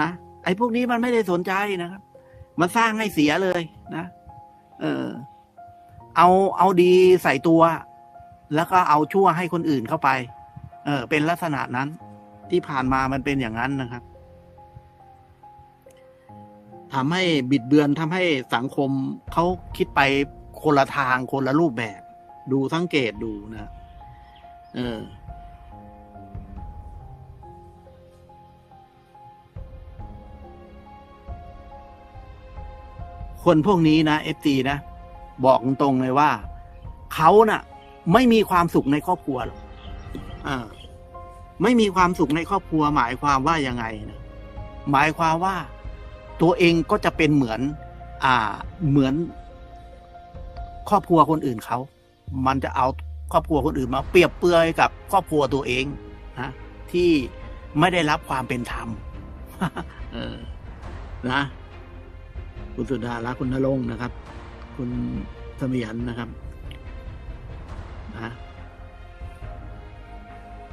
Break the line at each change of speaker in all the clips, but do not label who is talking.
นะไอ้พวกนี้มันไม่ได้สนใจนะครับ มันสร้างให้เสียเลยนะ เออ เอาเอาดีใส่ตัว แล้วก็เอาชั่วให้คนอื่นเข้าไป เออ เป็นลักษณะนั้น ที่ผ่านมามันเป็นอย่างนั้นนะครับทำให้บิดเบือนทำให้สังคมเขาคิดไปคนละทางคนละรูปแบบ ดูสังเกตดูนะ เออ คนพวกนี้นะเอฟซีนะ บอกตรงๆเลยว่าเขาน่ะ ไม่มีความสุขในครอบครัวหรอกอ่า ไม่มีความสุขในครอบครัว หมายความว่ายังไงนะหมายความว่า ตัวเองก็จะเป็นเหมือน อ่า เหมือน ครอบครัวคนอื่นเขา มันจะเอาครอบครัวคนอื่นมา เปรียบเปรยกับครอบครัวตัวเองนะที่ไม่ได้รับความเป็นธรรมนะ คุณสุดารักคุณนรงค์นะครับ คุณสมียนนะครับนะ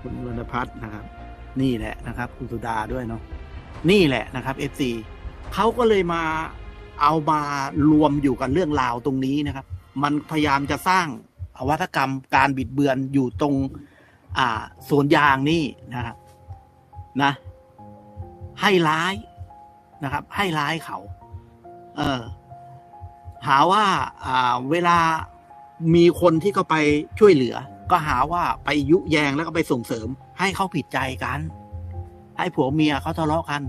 คุณวรรณพัฒน์นะครับ นี่แหละนะครับ คุณสุดาด้วยเนาะนี่แหละนะครับเอฟซีเขาก็เลยมาเอามารวมอยู่กันเรื่องราวตรงนี้นะครับ มันพยายามจะสร้างอวัตกรรมการบิดเบือนอยู่ตรง อ่าสวนยางนี่นะครับนะ ให้ร้ายนะครับ ให้ร้ายเขา เออหาว่าอ่าเวลามีคนที่เขาไปช่วยเหลือ ก็หาว่าไปยุแยงแล้วก็ไปส่งเสริม ให้เขาผิดใจกัน ให้ผัวเมียเขาทะเลาะกัน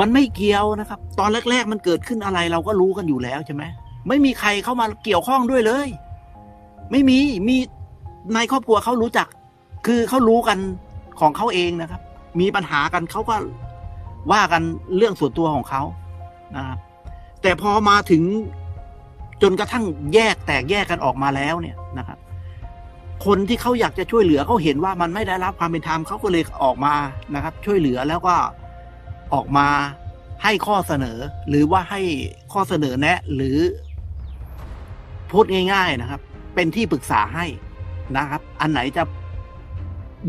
มันไม่เกี่ยวนะครับ ตอนแรก ๆ มันเกิดขึ้นอะไรเราก็รู้กันอยู่แล้วใช่ไหมไม่มีใครเข้ามาเกี่ยวข้องด้วยเลย ไม่มีมีในครอบครัวเขารู้จัก คือเขารู้กันของเขาเองนะครับ มีปัญหากันเขาก็ว่ากันเรื่องส่วนตัวของเขานะครับ แต่พอมาถึงจนกระทั่งแยกแตกแยกกันออกมาแล้วเนี่ยนะครับ คนที่เขาอยากจะช่วยเหลือเขาเห็นว่ามันไม่ได้รับความเป็นธรรมเขาก็เลยออกมานะครับ ช่วยเหลือแล้วก็ออกมาให้ข้อเสนอ หรือว่าให้ข้อเสนอแนะ หรือพูดง่าย ๆนะครับ เป็นที่ปรึกษาให้นะครับ อันไหนจะ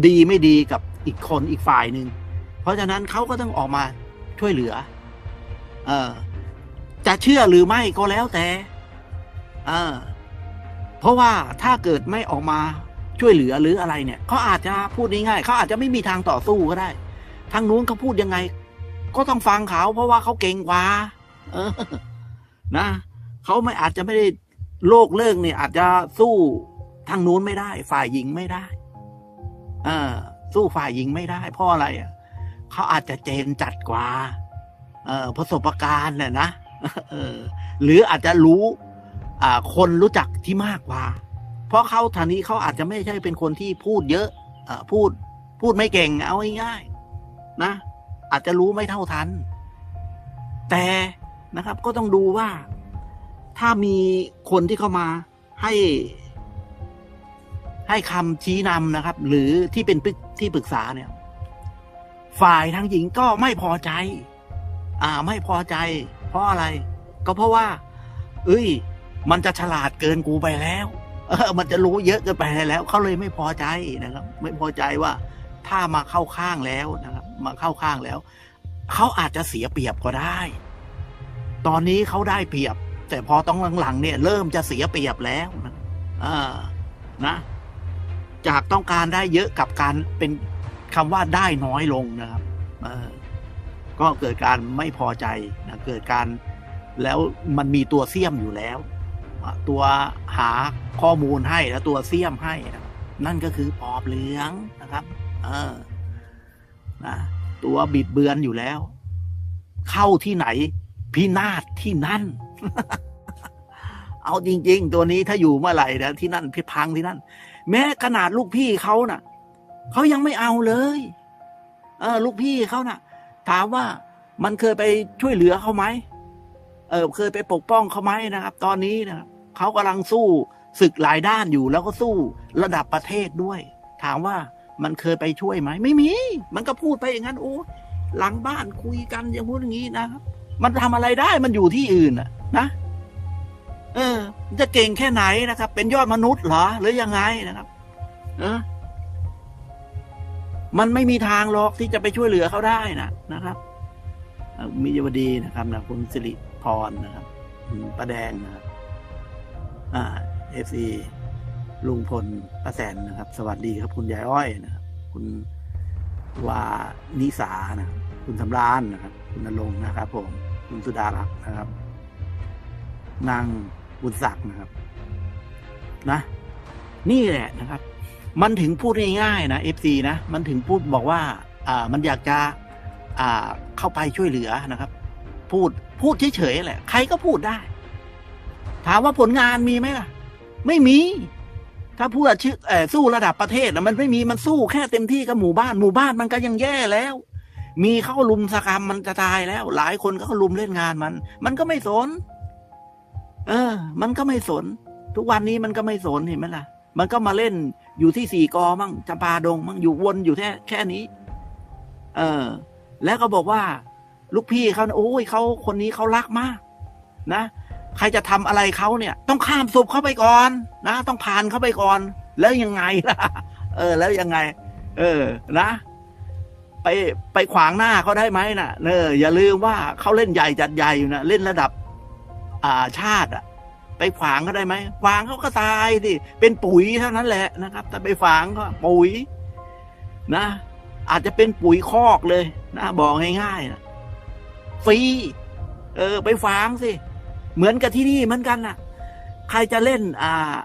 ดีไม่ดีกับอีกคนอีกฝ่ายหนึ่งเพราะฉะนั้นเขาก็ต้องออกมาช่วยเหลือ เออ จะเชื่อหรือไม่ก็แล้วแต่เออเพราะว่าถ้าเกิดไม่ออกมาช่วยเหลือหรืออะไรเนี่ยเขาอาจจะพูดง่ายๆเขาอาจจะไม่มีทางต่อสู้ก็ได้ ทางนู้นเขาพูดยังไง ก็ต้องฟังเขา เพราะว่าเขาเก่งกว่า เออ นะเขาไม่อาจจะไม่ได้โลกเลิกเนี่ย อาจจะสู้ทางนู้นไม่ได้ ฝ่ายหญิงไม่ได้ เออ สู้ฝ่ายหญิงไม่ได้ เพราะอะไรอะเขาอาจจะเจนจัดกว่า เออประสบการณ์เนี่ยนะ หรืออาจจะรู้คนรู้จักที่มากกว่า เพราะเขาทางนี้เขาอาจจะไม่ใช่เป็นคนที่พูดเยอะอพูดพูดไม่เก่งเอาง่ายๆนะ อาจจะรู้ไม่เท่าทัน แต่นะครับก็ต้องดูว่าถ้ามีคนที่เข้ามาให้ ให้คำชี้นำนะครับ หรือที่เป็นที่ปรึกษาเนี่ย ฝ่ายทางหญิงก็ไม่พอใจ อ่าไม่พอใจ เพราะอะไร ก็เพราะว่า เอ้ย มันจะฉลาดเกินกูไปแล้วเออมันจะรู้เยอะเกินไปแล้วเขาเลยไม่พอใจนะครับ ไม่พอใจว่า ถ้ามาเข้าข้างแล้วนะครับ มาเข้าข้างแล้วเขาอาจจะเสียเปรียบก็ได้ ตอนนี้เขาได้เปรียบ แต่พอต้องหลังๆเนี่ย เริ่มจะเสียเปรียบแล้วนะอ่านะ จากต้องการได้เยอะกับการเป็นคำว่าได้น้อยลงนะครับ เออ ก็เกิดการไม่พอใจนะเกิดการแล้วมันมีตัวเสี้ยมอยู่แล้ว ตัวหาข้อมูลให้แล้วตัวเสี้ยมให้นะนั่นก็คือปอบเหลืองนะครับ เออนะตัวบิดเบือนอยู่แล้ว เข้าที่ไหน พินาศที่นั่น เอาจริง ๆ ตัวนี้ถ้าอยู่เมื่อไหร่นะที่นั่นพิพังที่นั่น แม้ขนาดลูกพี่เขานะ่ะเขายังไม่เอาเลย เออ ลูกพี่เขานะ่ะ ถามว่ามันเคยไปช่วยเหลือเขาไหมเออเคยไปปกป้องเขาไหมนะครับ ตอนนี้นะครับเขากำลังสู้ศึกหลายด้านอยู่แล้วก็สู้ระดับประเทศด้วย ถามว่ามันเคยไปช่วยไหมไม่มี มันก็พูดไปอย่างนั้นโอ้หลังบ้านคุยกันอย่างพูดอย่างนี้นะครับ มันทำอะไรได้มันอยู่ที่อื่นอะนะเออ จะเก่งแค่ไหนนะครับ เป็นยอดมนุษย์เหรอ หรือยังไงนะครับ เออ มันไม่มีทางหรอกที่จะไปช่วยเหลือเขาได้นะนะครับอ่ามิยวดีนะครับนะคุณสิริพรนะครับคุณประแดงนะครับอ่าเอฟซีลุงพลป้าแสนนะครับ สวัสดีครับ คุณยายอ้อยนะครับคุณวานิสานะครับคุณสำรานนะครับ คุณนรงนะครับ ผม คุณสุดารักษ์นะครับ นางบุญศักดิ์นะครับ นะ นี่แหละนะครับ มันถึงพูดง่ายๆนะเอฟซีนะ มันถึงพูดบอกว่า อ่า มันอยากจะ อ่า เข้าไปช่วยเหลือนะครับ พูด พูดเฉยๆแหละ ใครก็พูดได้ ถามว่าผลงานมีไหมล่ะ ไม่มี ถ้าพูดชื่อเออสู้ระดับประเทศนะมันไม่มี มันสู้แค่เต็มที่กับหมู่บ้าน หมู่บ้านมันก็ยังแย่แล้ว มีเข้าลุมสกรรมมันจะตายแล้ว หลายคนก็ลุมเล่นงานมัน มันก็ไม่สน เออ มันก็ไม่สน ทุกวันนี้มันก็ไม่สนเห็นไหมล่ะ มันก็มาเล่นอยู่ที่สี่กอมั่งจำปาดงมั่งอยู่วนอยู่แค่แค่นี้ เออ แล้วก็บอกว่า ลูกพี่เขานะโอ้ยเขาคนนี้เขารักมาก นะใครจะทำอะไรเขาเนี่ย ต้องข้ามศพเข้าไปก่อนนะต้องผ่านเข้าไปก่อน แล้วยังไงล่ะ เออ แล้วยังไง เออ นะไปไปขวางหน้าเขาได้ไหมนะ่ะเอออย่าลืมว่าเขาเล่นใหญ่จัดใหญ่อยู่นะเล่นระดับ อ่าชาติอะ ไปขวางเขาได้ไหมขวางเขาก็ตายสิเป็นปุ๋ยเท่านั้นแหละนะครับ แต่ไปขวางก็ปุ๋ยนะ อาจจะเป็นปุ๋ยคอกเลยนะบอกง่ายๆนะฟรีเออ ไปฟางสิเหมือนกับที่นี่เหมือนกันน่ะ ใครจะเล่น อ่า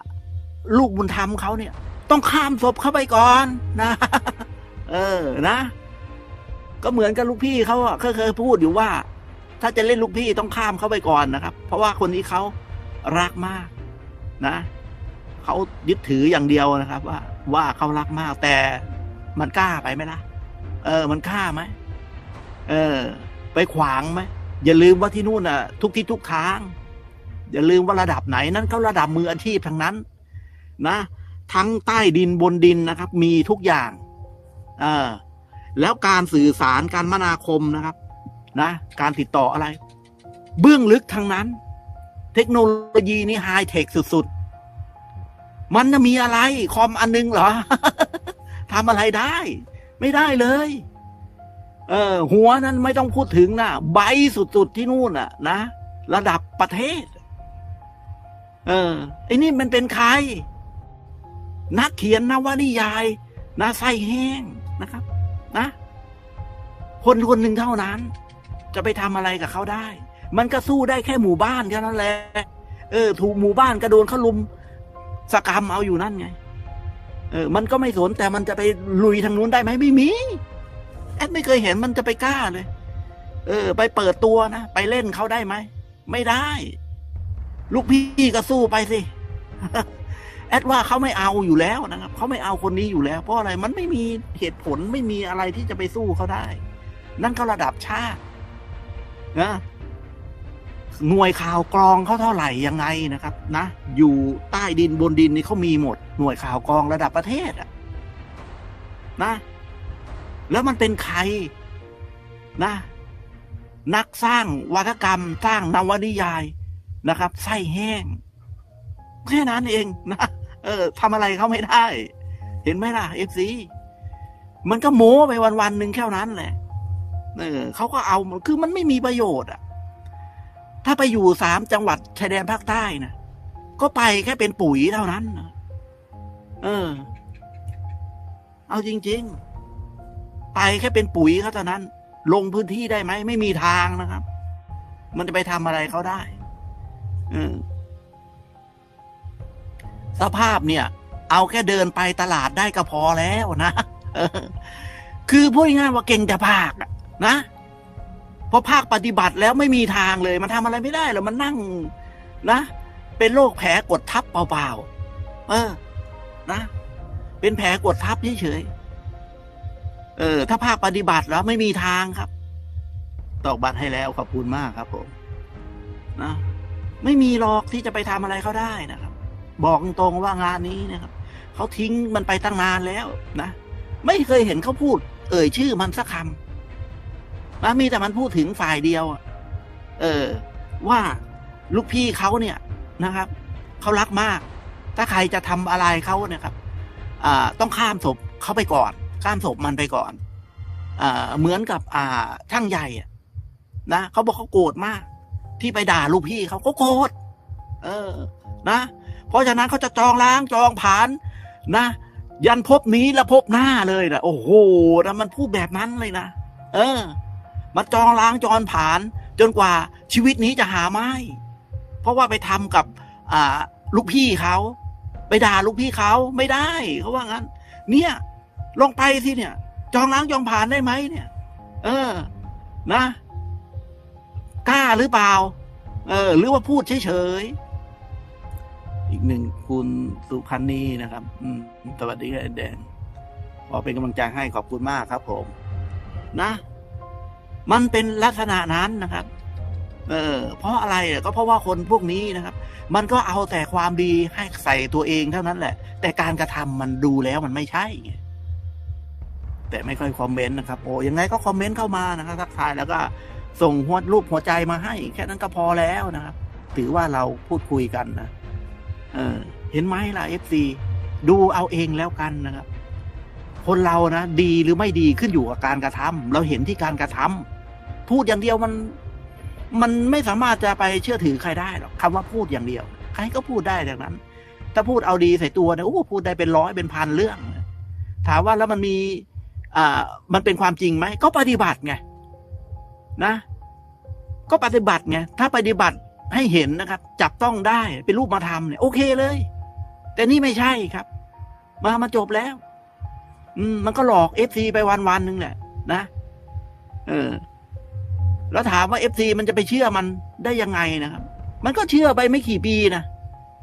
ลูกบุญธรรมเขาเนี่ย ต้องข้ามศพเข้าไปก่อนนะ เออนะ ก็เหมือนกับลูกพี่เขาอะเคยเคยพูดอยู่ว่า ถ้าจะเล่นลูกพี่ต้องข้ามเข้าไปก่อนนะครับ เพราะว่าคนนี้เขา รักมากนะเขายึดถืออย่างเดียวนะครับ ว่า ว่าเขารักมาก แต่มันกล้าไปไหมล่ะ เออ มันกล้าไหมเออ ไปขวางไหมอย่าลืมว่าที่นู่นน่ะ ทุกที่ทุกทาง อย่าลืมว่าระดับไหนนั่นเขาระดับมืออาชีพทั้งนั้น นะ ทั้งใต้ดินบนดินนะครับ มีทุกอย่าง เออ แล้วการสื่อสารการมนาคมนะครับ นะ การติดต่ออะไร เบื้องลึกทั้งนั้น เทคโนโลยีนี่ไฮเทคสุดๆ มันจะมีอะไร คอมอันนึงเหรอทำอะไรได้ ไม่ได้เลย เออ หัวนั้นไม่ต้องพูดถึงนะใบสุดๆ ที่นู่นน่ะ นะ ระดับประเทศ เออไอ้นี่มันเป็นใคร นักเขียนนวนิยายนะไส้แห้งนะครับ นะ คนคนหนึ่งเท่านั้น จะไปทำอะไรกับเขาได้ มันก็สู้ได้แค่หมู่บ้านแค่นั้นแหละเออ ถูกหมู่บ้านก็โดนเขาลุมสกรรมเอาอยู่นั่นไง เออ มันก็ไม่สนแต่มันจะไปลุยทางนู้นได้ไหมไม่มีแอดไม่เคยเห็นมันจะไปกล้าเลย เออ ไปเปิดตัวนะไปเล่นเขาได้ไหมไม่ได้ ลูกพี่ก็สู้ไปสิแอดว่าเขาไม่เอาอยู่แล้วนะครับเขาไม่เอาคนนี้อยู่แล้ว เพราะอะไรมันไม่มีเหตุผลไม่มีอะไรที่จะไปสู้เขาได้ นั่นเขาระดับชาตินะ หน่วยข่าวกรองเขาเท่าไหร่ยังไงนะครับนะอยู่ใต้ดินบนดินนี่เขามีหมด หน่วยข่าวกรองระดับประเทศอะนะ แล้วมันเป็นใครนะ นักสร้างวัฒกรรมสร้างนวนิยายนะครับไส้แห้งแค่นั้นเองนะเออทำอะไรเขาไม่ได้ เห็นไหมล่ะเอฟซีมันก็โม้ไปวันวันหนึ่งแค่นั้นแหละเออเขาก็เอา คือมันไม่มีประโยชน์อะ ถ้าไปอยู่สามจังหวัดชายแดนภาคใต้นะก็ไปแค่เป็นปุ๋ยเท่านั้นนะเออ เอาจริง ๆ ไปแค่เป็นปุ๋ยเขาเท่านั้น ลงพื้นที่ได้ไหม ไม่มีทางนะครับ มันจะไปทำอะไรเขาได้เออสภาพเนี่ย เอาแค่เดินไปตลาดได้ก็พอแล้วนะออคือพูดง่ายว่าเก่งแต่ภาคนะ เพราะภาคปฏิบัติแล้วไม่มีทางเลย มันทำอะไรไม่ได้หรอกมันนั่งนะ เป็นโรคแผลกดทับเปล่าๆเออ นะ เป็นแผลกดทับเฉยๆเออ ถ้าภาคปฏิบัติแล้วไม่มีทางครับ ตอกบัตรให้แล้วขอบคุณมากครับผมนะไม่มีหรอกที่จะไปทำอะไรเขาได้นะครับ บอกตรงๆว่างานนี้นะครับเขาทิ้งมันไปตั้งนานแล้วนะ ไม่เคยเห็นเขาพูด เอ่ยชื่อมันสักคำ มันมีแต่มันพูดถึงฝ่ายเดียว เออ ว่าลูกพี่เขาเนี่ยนะครับเขารักมาก ถ้าใครจะทำอะไรเขาเนี่ยครับอ่าต้องข้ามศพเขาไปก่อน ข้ามศพมันไปก่อนอ่าเหมือนกับอ่าช่างใหญ่อะนะเขาบอกเขาโกรธมาก ที่ไปด่าลูกพี่เขาเขาโกรธเออ นะ เพราะฉะนั้นเขาจะจองล้างจองผาน นะ ยันพบนี้และพบหน้าเลยนะโอ้โหนะมันพูดแบบนั้นเลยนะเออ มาจองล้างจองผาน จนกว่าชีวิตนี้จะหาไม่ เพราะว่าไปทำกับลูกพี่เขาไปด่าลูกพี่เขาไม่ได้เขาว่างั้น เนี่ย ลงไปสิเนี่ย จองล้างจองผ่านได้ไหมเนี่ย เออ นะกล้าหรือเปล่า เออ หรือว่าพูดเฉยๆอีกหนึ่งคุณสุพันนีนะครับ อืมสวัสดีครับแดงขอเป็นกำลังใจให้ขอบคุณมากครับผม นะ มันเป็นลักษณะนั้นนะครับ เออ เพราะอะไรก็เพราะว่าคนพวกนี้นะครับ มันก็เอาแต่ความดีให้ใส่ตัวเองเท่านั้นแหละ แต่การกระทำมันดูแล้วมันไม่ใช่ แต่ไม่ค่อยคอมเมนต์นะครับ โอ้ยังไงก็คอมเมนต์เข้ามานะครับทักทายแล้วก็ส่งหัวรูปหัวใจมาให้ แค่นั้นก็พอแล้วนะครับ ถือว่าเราพูดคุยกันนะเออ เห็นไหมล่ะเอฟซีดูเอาเองแล้วกันนะครับ คนเรานะดีหรือไม่ดีขึ้นอยู่กับการกระทำเราเห็นที่การกระทำ พูดอย่างเดียวมัน มันไม่สามารถจะไปเชื่อถือใครได้หรอกคำว่าพูดอย่างเดียว ใครก็พูดได้ดังนั้น ถ้าพูดเอาดีใส่ตัวเนี่ยโอ้พูดได้เป็นร้อยเป็นพันเรื่อง ถามว่าแล้วมันมีอ่ามันเป็นความจริงไหมก็ปฏิบัติไงนะ ก็ปฏิบัติไงถ้าปฏิบัติให้เห็นนะครับ จับต้องได้เป็นรูปมาทำเนี่ย โอเคเลย แต่นี่ไม่ใช่ครับ มามาจบแล้ว อืม มันก็หลอกเอฟซีไปวันวันหนึ่งแหละนะ เออ แล้วถามว่าเอฟซีมันจะไปเชื่อมันได้ยังไงนะครับ มันก็เชื่อไปไม่กี่ปีนะ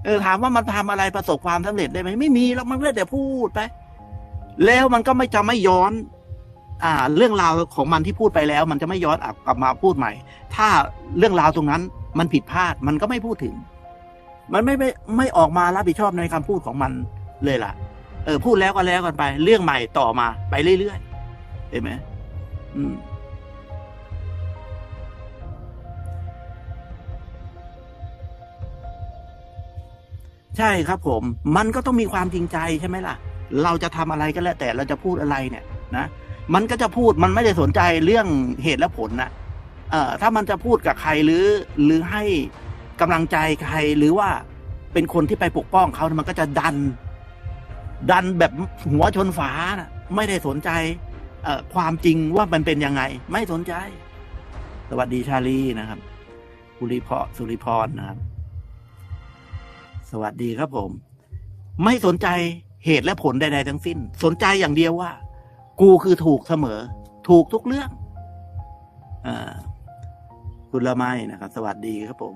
เออถามว่ามันทำอะไรประสบความสำเร็จได้ไหมไม่มีแล้วมันก็แต่พูดไป แล้วมันก็ไม่จะไม่ย้อน อ่า เรื่องราวของมันที่พูดไปแล้ว มันจะไม่ย้อนกลับมาพูดใหม่ ถ้าเรื่องราวตรงนั้น มันผิดพลาดมันก็ไม่พูดถึง มันไม่ไม่ไม่ออกมารับผิดชอบในคำพูดของมันเลยล่ะ เออ พูดแล้วก็แล้วกันไป เรื่องใหม่ต่อมาไปเรื่อยๆเห็นไหมอืม ใช่ครับผม มันก็ต้องมีความจริงใจใช่ไหมล่ะ เราจะทำอะไรก็แล้วแต่เราจะพูดอะไรเนี่ยนะมันก็จะพูดมันไม่ได้สนใจเรื่องเหตุและผลนะเอ่อถ้ามันจะพูดกับใครหรือหรือให้กำลังใจใครหรือว่าเป็นคนที่ไปปกป้องเขามันก็จะดัน ดันแบบหัวชนฝานะไม่ได้สนใจเอ่อความจริงว่ามันเป็นยังไง ไม่สนใจ สวัสดีชาลีนะครับสุริพรสุริพรนะครับ สวัสดีครับผม ไม่สนใจเหตุและผลใดๆทั้งสิ้น สนใจอย่างเดียวว่า กูคือถูกเสมอ ถูกทุกเรื่องอคุณละไมนะครับ สวัสดีครับผม